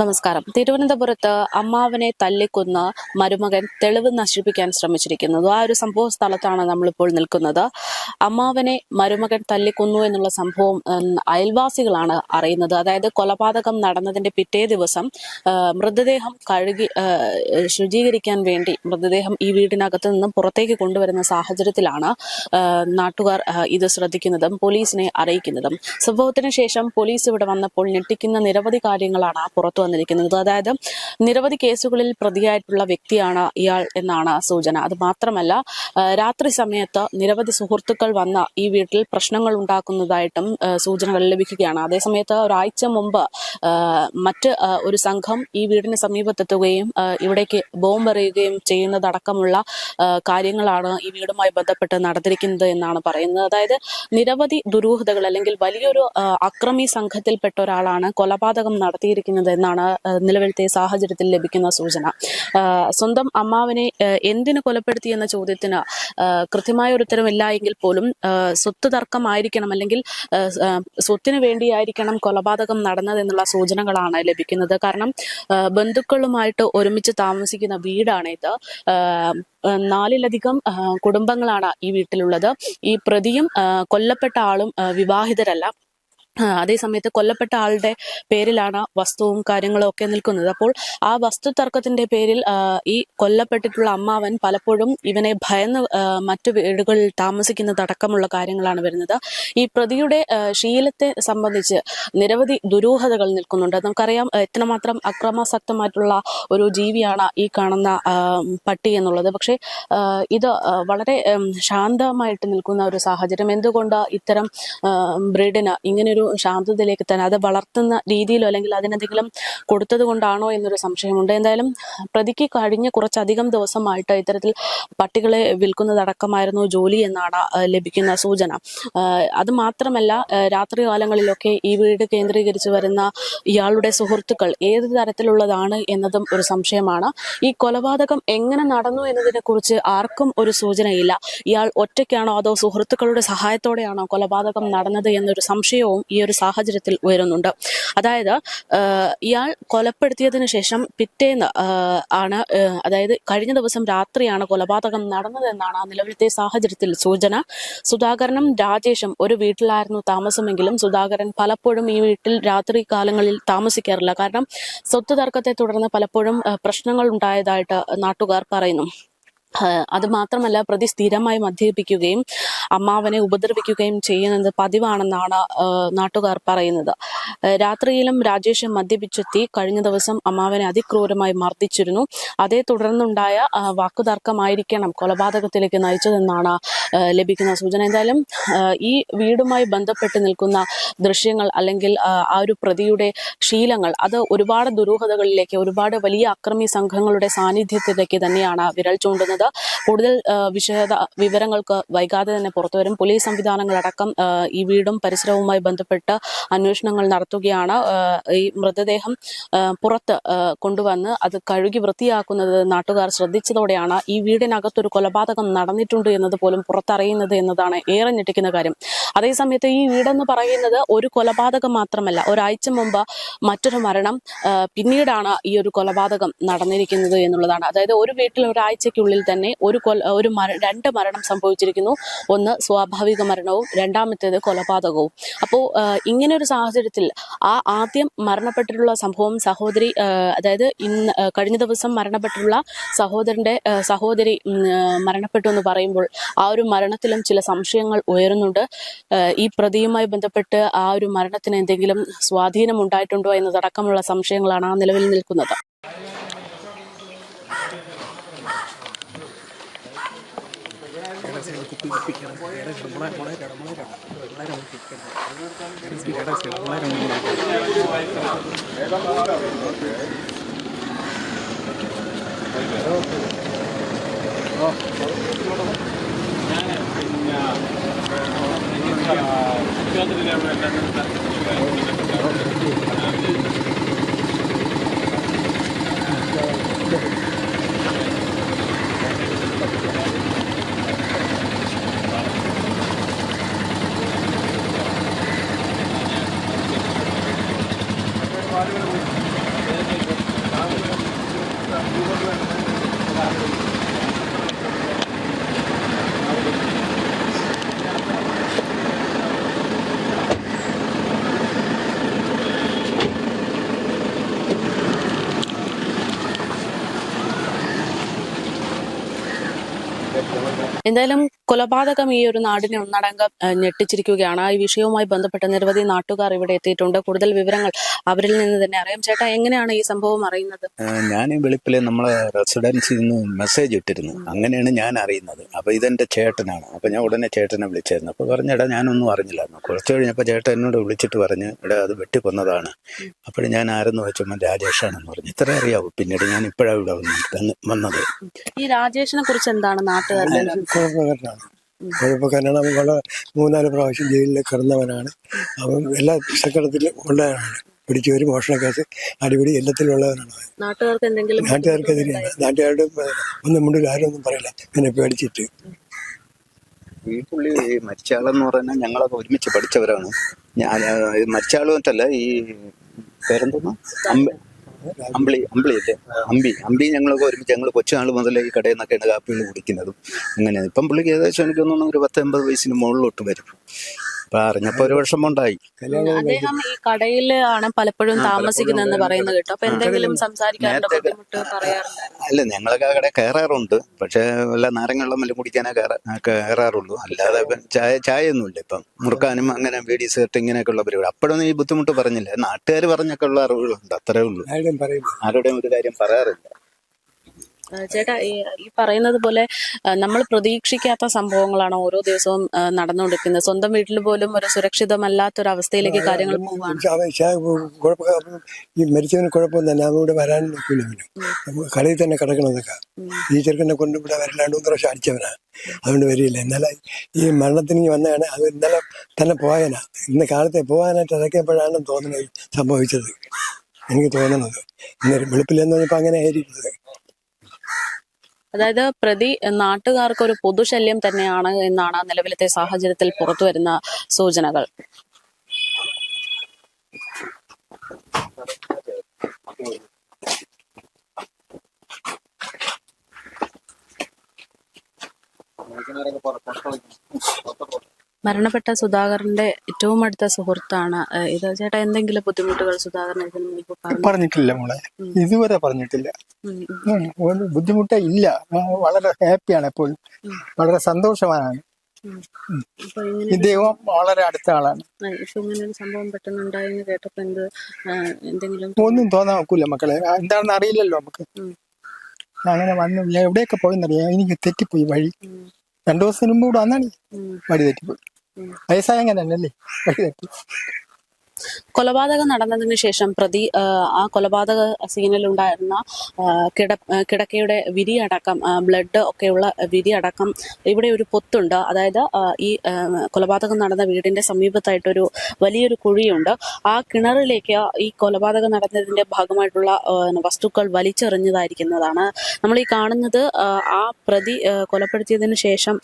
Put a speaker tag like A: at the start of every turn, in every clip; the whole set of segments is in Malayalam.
A: നമസ്കാരം. തിരുവനന്തപുരത്ത് അമ്മാവനെ തല്ലിക്കൊന്ന് മരുമകൻ തെളിവ് നശിപ്പിക്കാൻ ശ്രമിച്ചിരിക്കുന്നത് ആ ഒരു സംഭവ സ്ഥലത്താണ് നമ്മളിപ്പോൾ നിൽക്കുന്നത്. അമ്മാവനെ മരുമകൻ തല്ലിക്കൊന്നു എന്നുള്ള സംഭവം അയൽവാസികളാണ് അറിയുന്നത്. അതായത് കൊലപാതകം നടന്നതിന്റെ പിറ്റേ ദിവസം മൃതദേഹം കഴുകി ശുചീകരിക്കാൻ വേണ്ടി മൃതദേഹം ഈ വീടിനകത്ത് നിന്നും പുറത്തേക്ക് കൊണ്ടുവരുന്ന സാഹചര്യത്തിലാണ് നാട്ടുകാർ ഇത് ശ്രദ്ധിക്കുന്നതും പോലീസിനെ അറിയിക്കുന്നതും. സംഭവത്തിന് ശേഷം പോലീസ് ഇവിടെ വന്നപ്പോൾ ഞെട്ടിക്കുന്ന നിരവധി കാര്യങ്ങളാണ് ആ പുറത്തു വന്നിരിക്കുന്നത്. അതായത് നിരവധി കേസുകളിൽ പ്രതിയായിട്ടുള്ള വ്യക്തിയാണ് ഇയാൾ എന്നാണ് സൂചന. അത് മാത്രമല്ല രാത്രി സമയത്ത് നിരവധി സുഹൃത്തുക്കൾ വന്ന ഈ വീട്ടിൽ പ്രശ്നങ്ങൾ ഉണ്ടാക്കുന്നതായിട്ടും സൂചനകൾ ലഭിക്കുകയാണ്. അതേസമയത്ത് ഒരാഴ്ച മുമ്പ് മറ്റ് ഒരു സംഘം ഈ വീടിന് സമീപത്തെത്തുകയും ഇവിടേക്ക് ബോംബ് എറിയുകയും ചെയ്യുന്നതടക്കമുള്ള കാര്യങ്ങളാണ് ഈ വീടുമായി ബന്ധപ്പെട്ട് നടന്നിരിക്കുന്നത് എന്നാണ് പറയുന്നത്. അതായത് നിരവധി ദുരൂഹതകൾ അല്ലെങ്കിൽ വലിയൊരു അക്രമി സംഘത്തിൽപ്പെട്ട ഒരാളാണ് കൊലപാതകം നടത്തിയിരിക്കുന്നത് എന്നാണ് ആ, നിലവിലത്തെ സാഹചര്യത്തിൽ ലഭിക്കുന്ന സൂചന. സ്വന്തം അമ്മാവിനെ എന്തിനു കൊലപ്പെടുത്തി എന്ന ചോദ്യത്തിന് കൃത്യമായ ഒരു ഉത്തരമില്ല എങ്കിൽ പോലും സ്വത്ത് തർക്കമായിരിക്കണം അല്ലെങ്കിൽ സ്വത്തിന് വേണ്ടിയായിരിക്കണം കൊലപാതകം നടന്നതെന്നുള്ള സൂചനകളാണ് ലഭിക്കുന്നത്. കാരണം ബന്ധുക്കളുമായിട്ട് ഒരുമിച്ച് താമസിക്കുന്ന വീടാണിത് ആ, ആ, നാലിലധികം കുടുംബങ്ങളാണ് ഈ വീട്ടിലുള്ളത്. ഈ പ്രതിയും കൊല്ലപ്പെട്ട ആളും വിവാഹിതരല്ല. ആ, അതേസമയത്ത് കൊല്ലപ്പെട്ട ആളുടെ പേരിലാണ് വസ്തുവും കാര്യങ്ങളും ഒക്കെ നിൽക്കുന്നത്. അപ്പോൾ ആ വസ്തു തർക്കത്തിന്റെ പേരിൽ ഈ കൊല്ലപ്പെട്ടിട്ടുള്ള അമ്മാവൻ പലപ്പോഴും ഇവനെ ഭയന്ന് മറ്റു വീടുകളിൽ താമസിക്കുന്നതടക്കമുള്ള കാര്യങ്ങളാണ് വരുന്നത്. ഈ പ്രതിയുടെ ശീലത്തെ സംബന്ധിച്ച് നിരവധി ദുരൂഹതകൾ നിൽക്കുന്നുണ്ട്. നമുക്കറിയാം എത്രമാത്രം അക്രമാസക്തമായിട്ടുള്ള ഒരു ജീവിയാണ് ഈ കാണുന്ന പട്ടി എന്നുള്ളത്. പക്ഷേ ഇത് വളരെ ശാന്തമായിട്ട് നിൽക്കുന്ന ഒരു സാഹചര്യം. എന്തുകൊണ്ട് ഇത്തരം ബ്രീഡിന് ഇങ്ങനെയൊരു ശാന്തതയിലേക്ക് തന്നെ അത് വളർത്തുന്ന രീതിയിലോ അല്ലെങ്കിൽ അതിനെന്തെങ്കിലും കൊടുത്തത് കൊണ്ടാണോ എന്നൊരു സംശയമുണ്ട്. എന്തായാലും പ്രതിക്ക് കഴിഞ്ഞ കുറച്ചധികം ദിവസമായിട്ട് ഇത്തരത്തിൽ പട്ടികളെ വിൽക്കുന്നതടക്കമായിരുന്നു ജോലി എന്നാണ് ലഭിക്കുന്ന സൂചന. അത് മാത്രമല്ല രാത്രി കാലങ്ങളിലൊക്കെ ഈ വീട് കേന്ദ്രീകരിച്ച് വരുന്ന ഇയാളുടെ സുഹൃത്തുക്കൾ ഏത് തരത്തിലുള്ളതാണ് എന്നതും ഒരു സംശയമാണ്. ഈ കൊലപാതകം എങ്ങനെ നടന്നു എന്നതിനെ കുറിച്ച് ആർക്കും ഒരു സൂചനയില്ല. ഇയാൾ ഒറ്റയ്ക്കാണോ അതോ സുഹൃത്തുക്കളുടെ സഹായത്തോടെയാണോ കൊലപാതകം നടന്നത് എന്നൊരു സംശയവും ഈ ഒരു സാഹചര്യത്തിൽ ഉയരുന്നുണ്ട്. അതായത് ഇയാൾ കൊലപ്പെടുത്തിയതിനു ശേഷം പിറ്റേന്ന് ആണ് അതായത് കഴിഞ്ഞ ദിവസം രാത്രിയാണ് കൊലപാതകം നടന്നതെന്നാണ് നിലവിലത്തെ സാഹചര്യത്തിൽ സൂചന. സുധാകരനും രാജേഷും ഒരു വീട്ടിലായിരുന്നു താമസമെങ്കിലും സുധാകരൻ പലപ്പോഴും ഈ വീട്ടിൽ രാത്രി കാലങ്ങളിൽ താമസിക്കാറില്ല. കാരണം സ്വത്ത് തർക്കത്തെ തുടർന്ന് പലപ്പോഴും പ്രശ്നങ്ങൾ ഉണ്ടായതായിട്ട് നാട്ടുകാർ പറയുന്നു. അത് മാത്രമല്ല പ്രതി സ്ഥിരമായി മദ്യപിക്കുകയും അമ്മാവനെ ഉപദ്രവിക്കുകയും ചെയ്യുന്നത് പതിവാണെന്നാണ് നാട്ടുകാർ പറയുന്നത്. രാത്രിയിലും രാജേഷ് മദ്യപിച്ചെത്തി കഴിഞ്ഞ ദിവസം അമ്മാവനെ അതിക്രൂരമായി മർദ്ദിച്ചിരുന്നു. അതേ തുടർന്നുണ്ടായ വാക്കുതർക്കമായിരിക്കണം കൊലപാതകത്തിലേക്ക് നയിച്ചതെന്നാണ് ലഭിക്കുന്ന സൂചന. എന്തായാലും ഈ വീടുമായി ബന്ധപ്പെട്ട് നിൽക്കുന്ന ദൃശ്യങ്ങൾ അല്ലെങ്കിൽ ആ ഒരു പ്രതിയുടെ ശീലങ്ങൾ അത് ഒരുപാട് ദുരൂഹതകളിലേക്ക് ഒരുപാട് വലിയ അക്രമി സംഘങ്ങളുടെ സാന്നിധ്യത്തിലേക്ക് തന്നെയാണ് വിരൽ ചൂണ്ടുന്നത്. കൂടുതൽ വിശദ വിവരങ്ങൾക്ക് വൈകാതെ തന്നെ പുറത്തുവരും. പോലീസ് സംവിധാനങ്ങളടക്കം ഈ വീടും പരിസരവുമായി ബന്ധപ്പെട്ട് അന്വേഷണങ്ങൾ നടത്തുകയാണ്. ഈ മൃതദേഹം പുറത്ത് കൊണ്ടുവന്ന് അത് കഴുകി വൃത്തിയാക്കുന്നത് നാട്ടുകാർ ശ്രദ്ധിച്ചതോടെയാണ് ഈ വീടിനകത്തൊരു കൊലപാതകം നടന്നിട്ടുണ്ട് എന്നത് പോലും പുറത്തറിയുന്നത് എന്നതാണ് ഏറെ ഞെട്ടിക്കുന്ന കാര്യം. അതേസമയത്ത് ഈ വീടെന്ന് പറയുന്നത് ഒരു കൊലപാതകം മാത്രമല്ല ഒരാഴ്ച മുമ്പ് മറ്റൊരു മരണം പിന്നീടാണ് ഈ ഒരു കൊലപാതകം നടന്നിരിക്കുന്നത് എന്നുള്ളതാണ്. അതായത് ഒരു വീട്ടിൽ ഒരാഴ്ചയ്ക്കുള്ളിൽ തന്നെ ഒരു കൊല ഒരു മര രണ്ട് മരണം സംഭവിച്ചിരിക്കുന്നു. ഒന്ന് സ്വാഭാവിക മരണവും രണ്ടാമത്തേത് കൊലപാതകവും. അപ്പോൾ ഇങ്ങനെ ഒരു സാഹചര്യത്തിൽ ആ ആദ്യം മരണപ്പെട്ടിട്ടുള്ള സംഭവം സഹോദരി അതായത് ഇന്ന് കഴിഞ്ഞ ദിവസം മരണപ്പെട്ടിട്ടുള്ള സഹോദരന്റെ സഹോദരി മരണപ്പെട്ടു എന്ന് പറയുമ്പോൾ ആ ഒരു മരണത്തിലും ചില സംശയങ്ങൾ ഉയരുന്നുണ്ട്. ഈ പ്രതിയുമായി ബന്ധപ്പെട്ട് ആ ഒരു മരണത്തിന് എന്തെങ്കിലും സ്വാധീനം ഉണ്ടായിട്ടുണ്ടോ എന്നതടക്കമുള്ള സംശയങ്ങളാണ് ആ നിലവിൽ നിൽക്കുന്നത്. സൂചിപ്പിക്കണം വളരെ വളരെ വളരെ വളരെ വളരെ വളരെ ഞാൻ പിന്നെ എന്തായാലും കൊലപാതകം ഈ ഒരു നാടിനെ ഒന്നടങ്കം ഞെട്ടിച്ചിരിക്കുകയാണ്. ഈ വിഷയവുമായി ബന്ധപ്പെട്ട് നിരവധി നാട്ടുകാർ ഇവിടെ എത്തിയിട്ടുണ്ട്. കൂടുതൽ വിവരങ്ങൾ അവരിൽ നിന്ന് തന്നെ അറിയാം. ചേട്ടാ എങ്ങനെയാണ് ഈ സംഭവം അറിയുന്നത്?
B: ഞാൻ ഈ വെളുപ്പിലെ നമ്മളെ റെസിഡൻസിൽ നിന്ന് മെസ്സേജ് ഇട്ടിരുന്നു. അങ്ങനെയാണ് ഞാൻ അറിയുന്നത്. അപ്പൊ ഇതെന്റെ ചേട്ടനാണ്. അപ്പൊ ഞാൻ ഉടനെ ചേട്ടനെ വിളിച്ചായിരുന്നു. അപ്പൊ പറഞ്ഞേടാ ഞാനൊന്നും അറിഞ്ഞില്ലായിരുന്നു. കുറച്ച് കഴിഞ്ഞപ്പോൾ ചേട്ടൻ എന്നോട് വിളിച്ചിട്ട് പറഞ്ഞു എടാ അത് വെട്ടിക്കൊന്നതാണ്. അപ്പോഴും ഞാൻ ആരെന്ന് വെച്ചപ്പോൾ രാജേഷാണെന്ന് പറഞ്ഞു. ഇത്ര അറിയാവൂ. പിന്നീട് ഞാൻ ഇപ്പോഴാണ് ഇവിടെ വന്ന് വന്നത്.
A: ഈ രാജേഷിനെ കുറിച്ച് എന്താണ് നാട്ടുകാരനാണ്
C: കുഴപ്പക്കാരനാണ്. അവൻ വളരെ മൂന്നാൽ പ്രാവശ്യം ജയിലിൽ കിടന്നവനാണ്. അവൻ എല്ലാ സങ്കടത്തിലും ഉള്ളവനാണ് പിടിച്ചു ഒരു മോഷണ കേസ് അടിപിടി എല്ലാത്തിലും ഉള്ളവനാണ് അവൻ.
A: നാട്ടുകാർക്ക് എന്തെങ്കിലും
C: നാട്ടുകാർക്കെതിരെയാണ് നാട്ടുകാരുടെ ഒന്നും മുണ്ടിൽ ആരും ഒന്നും പറയില്ല. എന്നെ പേടിച്ചിട്ട്.
B: ഈ പുള്ളി ഈ മരിച്ചാളെന്ന് പറഞ്ഞാൽ ഞങ്ങളൊക്കെ ഒരുമിച്ച് പഠിച്ചവരാണ്. ഞാൻ ഈ മരിച്ചാളുമല്ല ഈ പേരെന്തോന്നു അമ്പ അമ്പിളി അമ്പിളി അല്ലേ? അമ്പി. അമ്പി ഞങ്ങളൊക്കെ ഒരുമിച്ച് ഞങ്ങൾ കൊച്ചുനാൾ മുതലേ ഈ കടയിൽ നിന്നൊക്കെയാണ് കാപ്പികൾ കുടിക്കുന്നതും. അങ്ങനെ ഇപ്പം പുള്ളിക്ക് ഏകദേശം എനിക്ക് തോന്നുന്നു ഒരു പത്ത് അമ്പത് വയസ്സിന് മുകളിലോട്ട് വരും. അപ്പൊ അറിഞ്ഞപ്പോ ഒരു വിഷമമുണ്ടായി.
A: അദ്ദേഹം ഈ കടയിലാണ് പലപ്പോഴും താമസിക്കുന്നതെന്ന് പറയുന്നത് കേട്ടോ. അപ്പൊ എന്തെങ്കിലും സംസാരിക്കാനുള്ള ബുദ്ധിമുട്ട് പറയാറുണ്ട്?
B: അല്ല ഞങ്ങളൊക്കെ ആ കടയിൽ കയറാറുണ്ട് പക്ഷെ വല്ല നാരങ്ങ വല്ല കുടിക്കാനേ കയറാ കയറാറുള്ളൂ അല്ലാതെ ചായ ചായ ഒന്നുമില്ല ഇപ്പം. മുറുക്കാനും അങ്ങനെ വീടി സേർട്ട് ഇങ്ങനെയൊക്കെ ഉള്ള പരിപാടി. അപ്പോഴൊന്നും ഈ ബുദ്ധിമുട്ട് പറഞ്ഞില്ല. നാട്ടുകാർ പറഞ്ഞൊക്കെ ഉള്ള അറിവുകളുണ്ട് അത്രേ ഉള്ളൂ.
C: ആരുടെയും
B: ഒരു കാര്യം പറയാറില്ല.
A: ചേട്ടാ ഈ പറയുന്നത് പോലെ നമ്മൾ പ്രതീക്ഷിക്കാത്ത സംഭവങ്ങളാണ് ഓരോ ദിവസവും നടന്നുകൊണ്ടിരിക്കുന്നത്. സ്വന്തം വീട്ടിൽ പോലും ഒരു സുരക്ഷിതമല്ലാത്തൊരു അവസ്ഥയിലേക്ക് കാര്യങ്ങൾ
C: ഈ മരിച്ചവന് കുഴപ്പം തന്നെ. അവിടെ വരാൻ കളിയിൽ തന്നെ കിടക്കണതൊക്കെ. ഈ ചെറുക്കനെ കൊണ്ട് ഇവിടെ മൂന്ന് പ്രാവശ്യം അടിച്ചവനാ. അതുകൊണ്ട് വരില്ല ഇന്നലെ ഈ മരണത്തിന് വന്നതാണ്. അത് ഇന്നലെ തന്നെ പോയനാ. ഇന്ന് കാലത്തെ പോകാനായിട്ട് ഇറക്കിയപ്പോഴാണ് തോന്നുന്നത് സംഭവിച്ചത്. എനിക്ക് തോന്നുന്നത് ഇന്ന് വെളുപ്പില്ലെന്ന് പറഞ്ഞപ്പോൾ അങ്ങനെ ആയിരിക്കുന്നത്.
A: അതായത് പ്രതി നാട്ടുകാർക്ക് ഒരു പൊതുശല്യം തന്നെയാണ് എന്നാണ് നിലവിലത്തെ സാഹചര്യത്തിൽ പുറത്തു വരുന്ന സൂചനകൾ. മരണപ്പെട്ട സുധാകരന്റെ ഏറ്റവും അടുത്ത സുഹൃത്താണ് ഇത് ചേട്ടാ എന്തെങ്കിലും ബുദ്ധിമുട്ടുകൾ സുധാകരൻ
D: പറഞ്ഞിട്ടില്ല മോളെ. ഇതുവരെ പറഞ്ഞിട്ടില്ല. ബുദ്ധിമുട്ടേ ഇല്ല. വളരെ ഹാപ്പിയാണ് എപ്പോഴും. വളരെ സന്തോഷവാനാണ്. ദൈവം വളരെ അടുത്ത ആളാണ്
A: സംഭവം പെട്ടെന്നുണ്ടായെന്ന് കേട്ടപ്പോ എന്ത് എന്തെങ്കിലും
D: ഒന്നും തോന്നാൻ നോക്കൂല മക്കളെ. എന്താണെന്ന് അറിയില്ലല്ലോ നമുക്ക്. അങ്ങനെ വന്നു എവിടെയൊക്കെ പോയെന്നറിയാം. എനിക്ക് തെറ്റിപ്പോയി വഴി. രണ്ടു ദിവസത്തിന് മുമ്പ് ഇവിടെ വന്നാണ്. വഴി തെറ്റിപ്പോയി. വയസ്സായ അങ്ങനെയല്ലേ വഴി തെറ്റി
A: കൊലപാതകം നടന്നതിന് ശേഷം പ്രതി ആ, കൊലപാതക സീനിലുണ്ടായിരുന്ന കിട കിടക്കയുടെ വിരിയടക്കം അടക്കം ബ്ലഡ് ഒക്കെയുള്ള വിരിയടക്കം ഇവിടെ ഒരു പൊത്തുണ്ട്. അതായത് ഈ കൊലപാതകം നടന്ന വീടിന്റെ സമീപത്തായിട്ടൊരു വലിയൊരു കുഴിയുണ്ട്. ആ കിണറിലേക്ക് ഈ കൊലപാതകം നടന്നതിന്റെ ഭാഗമായിട്ടുള്ള വസ്തുക്കൾ വലിച്ചെറിഞ്ഞതായിരിക്കുന്നതാണ്. നമ്മൾ ഈ കാണുന്നത് ആ, പ്രതി കൊലപ്പെടുത്തിയതിനു ശേഷം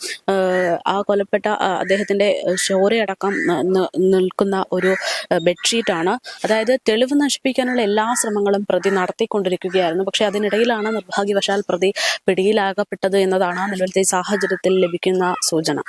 A: ആ, കൊലപ്പെട്ട അദ്ദേഹത്തിന്റെ ചോരയടക്കം നിൽക്കുന്ന ഒരു ബെഡ്ഷീറ്റാണ്. അതായത് തെളിവ് നശിപ്പിക്കാനുള്ള എല്ലാ ശ്രമങ്ങളും പ്രതി നടത്തിക്കൊണ്ടിരിക്കുകയായിരുന്നു. പക്ഷേ അതിനിടയിലാണ് നിർഭാഗ്യവശാൽ പ്രതി പിടിയിലാകപ്പെട്ടത് എന്നതാണ് നിലവിലത്തെ സാഹചര്യത്തിൽ ലഭിക്കുന്ന സൂചന.